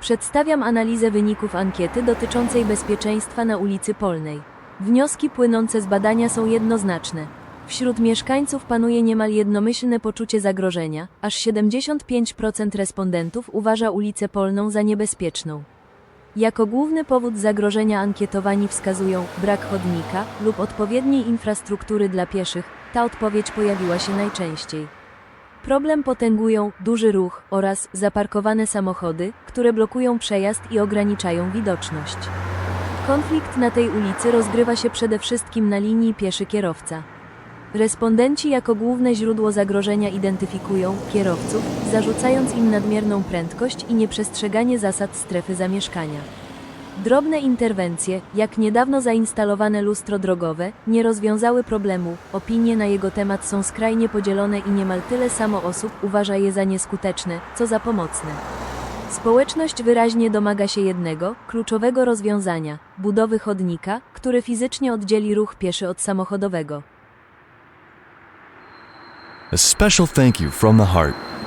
Przedstawiam analizę wyników ankiety dotyczącej bezpieczeństwa na ulicy Polnej. Wnioski płynące z badania są jednoznaczne. Wśród mieszkańców panuje niemal jednomyślne poczucie zagrożenia, aż 75% respondentów uważa ulicę Polną za niebezpieczną. Jako główny powód zagrożenia ankietowani wskazują brak chodnika lub odpowiedniej infrastruktury dla pieszych. Ta odpowiedź pojawiła się najczęściej. Problem potęgują duży ruch oraz zaparkowane samochody, które blokują przejazd i ograniczają widoczność. Konflikt na tej ulicy rozgrywa się przede wszystkim na linii pieszy kierowca. Respondenci jako główne źródło zagrożenia identyfikują kierowców, zarzucając im nadmierną prędkość i nieprzestrzeganie zasad strefy zamieszkania. Drobne interwencje, jak niedawno zainstalowane lustro drogowe, nie rozwiązały problemu. Opinie na jego temat są skrajnie podzielone i niemal tyle samo osób uważa je za nieskuteczne, co za pomocne. Społeczność wyraźnie domaga się jednego, kluczowego rozwiązania budowy chodnika, który fizycznie oddzieli ruch pieszy od samochodowego. A special thank you from the heart